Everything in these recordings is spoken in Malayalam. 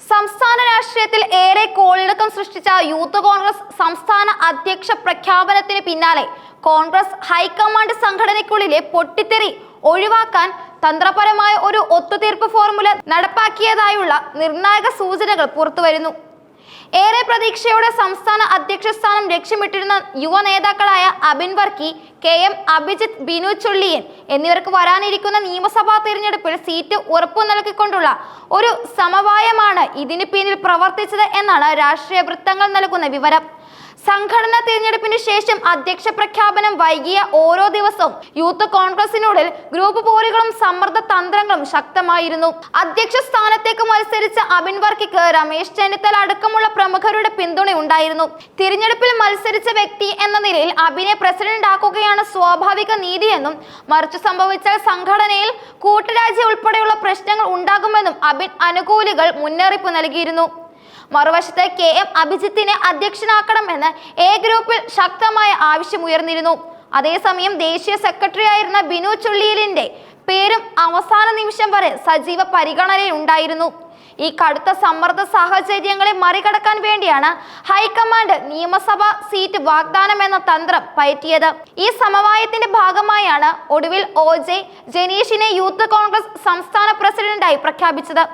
സംസ്ഥാന രാഷ്ട്രീയത്തിൽ ഏറെ കോളിളക്കം സൃഷ്ടിച്ച യൂത്ത് കോൺഗ്രസ് സംസ്ഥാന അധ്യക്ഷ പ്രഖ്യാപനത്തിന് പിന്നാലെ കോൺഗ്രസ് ഹൈക്കമാൻഡ് സംഘടനയ്ക്കുള്ളിലെ പൊട്ടിത്തെറി ഒഴിവാക്കാൻ തന്ത്രപരമായ ഒരു ഒത്തുതീർപ്പ് ഫോർമുല നടപ്പാക്കിയതായുള്ള നിർണായക സൂചനകൾ പുറത്തുവരുന്നു. ഏറെ പ്രതീക്ഷയോടെ സംസ്ഥാന അധ്യക്ഷ സ്ഥാനം ലക്ഷ്യമിട്ടിരുന്ന യുവ നേതാക്കളായ അബിൻ വർക്കി കെ എം അഭിജിത്ത് ബിനു ചൊള്ളിയൻ എന്നിവർക്ക് വരാനിരിക്കുന്ന നിയമസഭാ തിരഞ്ഞെടുപ്പിൽ സീറ്റ് ഉറപ്പു നൽകിക്കൊണ്ടുള്ള ഒരു സമവായമാണ് ഇതിന് പിന്നിൽ പ്രവർത്തിച്ചത് എന്നാണ് രാഷ്ട്രീയ വൃത്തങ്ങൾ നൽകുന്ന വിവരം. സംഘടനാ തിരഞ്ഞെടുപ്പിന് ശേഷം അധ്യക്ഷ പ്രഖ്യാപനം വൈകിയ ഓരോ ദിവസവും യൂത്ത് കോൺഗ്രസിനുള്ളിൽ ഗ്രൂപ്പ് പോരുകളും സമ്മർദ്ദ തന്ത്രങ്ങളും ശക്തമായിരുന്നു. അധ്യക്ഷ സ്ഥാനത്തേക്ക് മത്സരിച്ച അബിൻ വർക്കിക്ക് രമേശ് ചെന്നിത്തല അടക്കമുള്ള പ്രമുഖരുടെ പിന്തുണ ഉണ്ടായിരുന്നു. തിരഞ്ഞെടുപ്പിൽ മത്സരിച്ച വ്യക്തി എന്ന നിലയിൽ അബിനെ പ്രസിഡന്റ് ആക്കുകയാണ് സ്വാഭാവിക നീതിയെന്നും മറിച്ച് സംഭവിച്ചാൽ സംഘടനയിൽ കൂട്ടരാജ്യ ഉൾപ്പെടെയുള്ള പ്രശ്നങ്ങൾ ഉണ്ടാകുമെന്നും അബിൻ അനുകൂലികൾ മുന്നറിയിപ്പ് നൽകിയിരുന്നു. മറുവശത്ത് കെ എം അഭിജിത്തിനെ അധ്യക്ഷനാക്കണമെന്ന് എ ഗ്രൂപ്പിൽ ശക്തമായ ആവശ്യമുയർന്നിരുന്നു. അതേസമയം ദേശീയ സെക്രട്ടറി ആയിരുന്ന ബിനു ചുള്ളിയിലിന്റെ പേരും അവസാന നിമിഷം വരെ സജീവ പരിഗണനയുണ്ടായിരുന്നു ഈ കടുത്ത സമ്മർദ്ദ സാഹചര്യങ്ങളെ മറികടക്കാൻ വേണ്ടിയാണ് ഹൈക്കമാൻഡ് നിയമസഭാ സീറ്റ് വാഗ്ദാനം എന്ന തന്ത്രം പയറ്റിയത്. ഈ സമവായത്തിന്റെ ഭാഗമായാണ് ഒടുവിൽ ഒ ജെ ജനീഷിനെ യൂത്ത് കോൺഗ്രസ് സംസ്ഥാന പ്രസിഡന്റായി പ്രഖ്യാപിച്ചത്.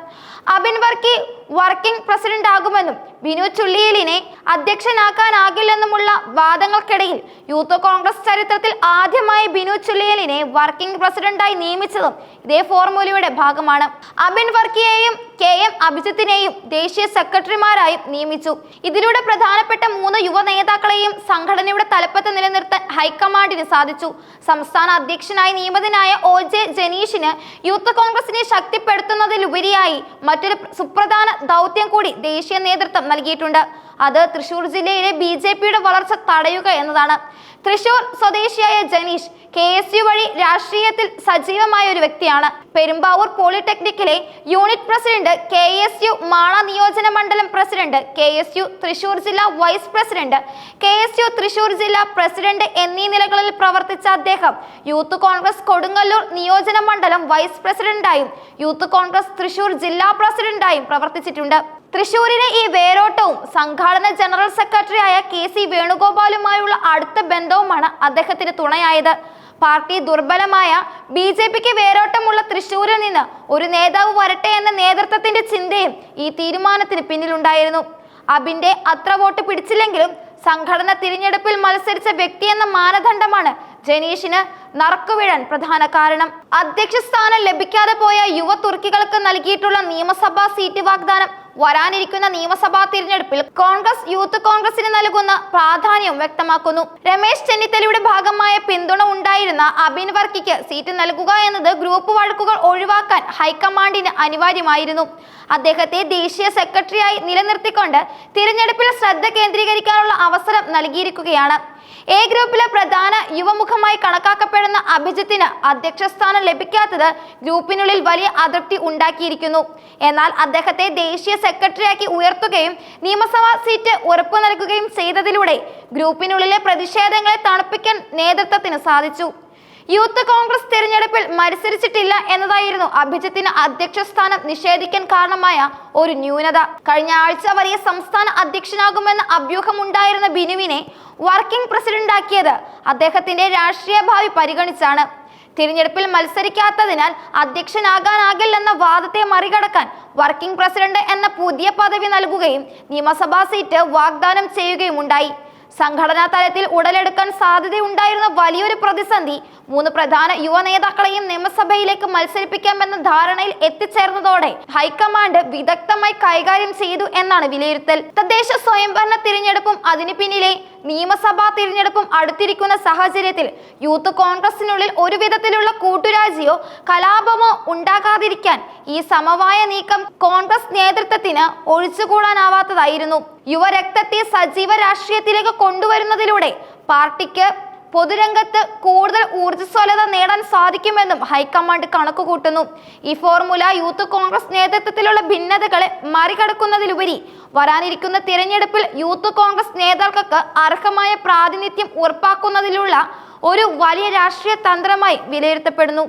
അബിൻ വർക്കി വർക്കിംഗ് പ്രസിഡന്റ് ആകുമെന്നും ബിനു ചുള്ളിയലിനെ അധ്യക്ഷനാക്കാനാകില്ലെന്നുമുള്ള വാദങ്ങൾക്കിടയിൽ യൂത്ത് കോൺഗ്രസ് ചരിത്രത്തിൽ ആദ്യമായി ബിനു ചുള്ളിയലിനെ വർക്കിംഗ് പ്രസിഡന്റായി നിയമിച്ചതും ഇതേ ഫോർമുലയുടെ ഭാഗമാണ്. അബിൻ വർക്കിയെയും കെ എം അഭിജിത്തിനെയും ദേശീയ സെക്രട്ടറിമാരായും നിയമിച്ചു. ഇതിലൂടെ പ്രധാനപ്പെട്ട മൂന്ന് യുവ നേതാക്കളെയും സംഘടനയുടെ തലപ്പത്ത് നിലനിർത്താൻ ഹൈക്കമാൻഡിന് സാധിച്ചു. സംസ്ഥാന അധ്യക്ഷനായി നിയമിതനായ ഒ ജെ ജനീഷിന് യൂത്ത് കോൺഗ്രസിനെ ശക്തിപ്പെടുത്തുന്നതിലുപരിയായി മറ്റൊരു സുപ്രധാന ദൗത്യം കൂടി ദേശീയ നേതൃത്വം നൽകിയിട്ടുണ്ട്. അത് തൃശൂർ ജില്ലയിലെ ബി ജെ പിയുടെ വളർച്ച തടയുക എന്നതാണ്. തൃശൂർ സ്വദേശിയായ ജനീഷ് കെ എസ് യു വഴി രാഷ്ട്രീയത്തിൽ സജീവമായ ഒരു വ്യക്തിയാണ്. Perumbavoor പോളിടെക്നിക്കിലെ unit president K S U Mala നിയോജന മണ്ഡലം president K S U Thrissur ജില്ലാ vice president K S U Thrissur ജില്ലാ പ്രസിഡന്റ് എന്നീ നിലകളിൽ പ്രവർത്തിച്ച അദ്ദേഹം യൂത്ത് കോൺഗ്രസ് കൊടുങ്ങല്ലൂർ നിയോജന മണ്ഡലം വൈസ് പ്രസിഡന്റായും യൂത്ത് കോൺഗ്രസ് തൃശൂർ ജില്ലാ പ്രസിഡന്റായും പ്രവർത്തിച്ചിട്ടുണ്ട്. തൃശൂരിലെ ഈ വേരോട്ടവും സംഘാടന ജനറൽ സെക്രട്ടറിയായ കെ സി വേണുഗോപാലുമായുള്ള അടുത്ത ബന്ധവുമാണ് അദ്ദേഹത്തിന് തുണയായത്. പാർട്ടി ദുർബലമായ ബി ജെ പിക്ക് വേരോട്ടമുള്ള തൃശൂരിൽ നിന്ന് ഒരു നേതാവ് വരട്ടെ എന്ന നേതൃത്വത്തിന്റെ ചിന്തയും ഈ തീരുമാനത്തിന് പിന്നിലുണ്ടായിരുന്നു. അബിന്റെ അത്ര വോട്ട് പിടിച്ചില്ലെങ്കിലും സംഘടന തിരഞ്ഞെടുപ്പിൽ മത്സരിച്ച വ്യക്തി എന്ന മാനദണ്ഡമാണ് ജനീഷിന് നറുക്കുവീഴാൻ പ്രധാന കാരണം. അധ്യക്ഷ സ്ഥാനം ലഭിക്കാതെ പോയ യുവ തുർക്കികൾക്ക് നൽകിയിട്ടുള്ള നിയമസഭാ സീറ്റ് വാഗ്ദാനം വരാനിരിക്കുന്ന നിയമസഭാ തിരഞ്ഞെടുപ്പിൽ കോൺഗ്രസ് യൂത്ത് കോൺഗ്രസിന് നൽകുന്ന പ്രാധാന്യം വ്യക്തമാക്കുന്നു. രമേശ് ചെന്നിത്തലയുടെ ഭാഗമായ പിന്തുണ ഉണ്ടായിരുന്ന അബിൻ വർക്കിക്ക് സീറ്റ് നൽകുക എന്നത് ഗ്രൂപ്പ് വഴക്കുകൾ ഒഴിവാക്കാൻ ഹൈക്കമാൻഡിന് അനിവാര്യമായിരുന്നു. അദ്ദേഹത്തെ ദേശീയ സെക്രട്ടറിയായി നിലനിർത്തിക്കൊണ്ട് തിരഞ്ഞെടുപ്പിൽ ശ്രദ്ധ കേന്ദ്രീകരിക്കാനുള്ള അവസരം നൽകിയിരിക്കുകയാണ്. എ ഗ്രൂപ്പിലെ പ്രധാന യുവമുഖമായി കണക്കാക്കപ്പെടുന്ന അഭിജിത്തിന് അധ്യക്ഷ സ്ഥാനം ലഭിക്കാത്തത് ഗ്രൂപ്പിനുള്ളിൽ വലിയ അതൃപ്തി ഉണ്ടാക്കിയിരിക്കുന്നു. എന്നാൽ അദ്ദേഹത്തെ ദേശീയ സെക്രട്ടറിയാക്കി ഉയർത്തുകയും നിയമസഭാ സീറ്റ് ഉറപ്പു നൽകുകയും ചെയ്തതിലൂടെ ഗ്രൂപ്പിനുള്ളിലെ പ്രതിഷേധങ്ങളെ തണുപ്പിക്കാൻ നേതൃത്വത്തിന് സാധിച്ചു. യൂത്ത് കോൺഗ്രസ് തിരഞ്ഞെടുപ്പിൽ മത്സരിച്ചിട്ടില്ല എന്നതായിരുന്നു അഭിജിത്തിന് അധ്യക്ഷ സ്ഥാനം നിഷേധിക്കാൻ കാരണമായ ഒരു ന്യൂനത. കഴിഞ്ഞ ആഴ്ച വരെ സംസ്ഥാന അധ്യക്ഷനാകുമെന്ന അഭ്യൂഹമുണ്ടായിരുന്ന ബിനുവിനെ വർക്കിംഗ് പ്രസിഡന്റാക്കിയത് അദ്ദേഹത്തിന്റെ രാഷ്ട്രീയ ഭാവി പരിഗണിച്ചാണ്. തിരഞ്ഞെടുപ്പിൽ മത്സരിക്കാത്തതിനാൽ അധ്യക്ഷനാകാനാകില്ലെന്ന വാദത്തെ മറികടക്കാൻ വർക്കിംഗ് പ്രസിഡന്റ് എന്ന പുതിയ പദവി നൽകുകയും നിയമസഭാ സീറ്റ് വാഗ്ദാനം ചെയ്യുകയുമുണ്ടായി. സംഘടനാ തലത്തിൽ ഉടലെടുക്കാൻ സാധ്യതയുണ്ടായിരുന്ന വലിയൊരു പ്രതിസന്ധി മൂന്ന് പ്രധാന യുവ നേതാക്കളെയും നിയമസഭയിലേക്ക് മത്സരിപ്പിക്കാമെന്ന ധാരണയിൽ എത്തിച്ചേർന്നതോടെ ഹൈക്കമാൻഡ് വിദഗ്ധമായി കൈകാര്യം ചെയ്തു എന്നാണ് വിലയിരുത്തൽ. തദ്ദേശ സ്വയംഭരണ തിരഞ്ഞെടുപ്പും അതിനു പിന്നിലെ നിയമസഭാ തിരഞ്ഞെടുപ്പും അടുത്തിരിക്കുന്ന സാഹചര്യത്തിൽ യൂത്ത് കോൺഗ്രസിനുള്ളിൽ ഒരു വിധത്തിലുള്ള കൂട്ടുരാജിയോ കലാപമോ ഉണ്ടാകാതിരിക്കാൻ ഈ സമവായ നീക്കം കോൺഗ്രസ് നേതൃത്വത്തിന് ഒഴിച്ചുകൂടാനാവാത്തതായിരുന്നു. യുവരക്തത്തെ സജീവ രാഷ്ട്രീയത്തിലേക്ക് കൊണ്ടുവരുന്നതിലൂടെ പാർട്ടിക്ക് പൊതുരംഗത്ത് കൂടുതൽ ഊർജസ്വലത നേടാൻ സാധിക്കുമെന്നും ഹൈക്കമാൻഡ് കണക്കുകൂട്ടുന്നു. ഈ ഫോർമുല യൂത്ത് കോൺഗ്രസ് നേതൃത്വത്തിലുള്ള ഭിന്നതകളെ മറികടക്കുന്നതിലുപരി വരാനിരിക്കുന്ന തിരഞ്ഞെടുപ്പിൽ യൂത്ത് കോൺഗ്രസ് നേതാക്കൾക്ക് അർഹമായ പ്രാതിനിധ്യം ഉറപ്പാക്കുന്നതിലുള്ള ഒരു വലിയ രാഷ്ട്രീയ തന്ത്രമായി വിലയിരുത്തപ്പെടുന്നു.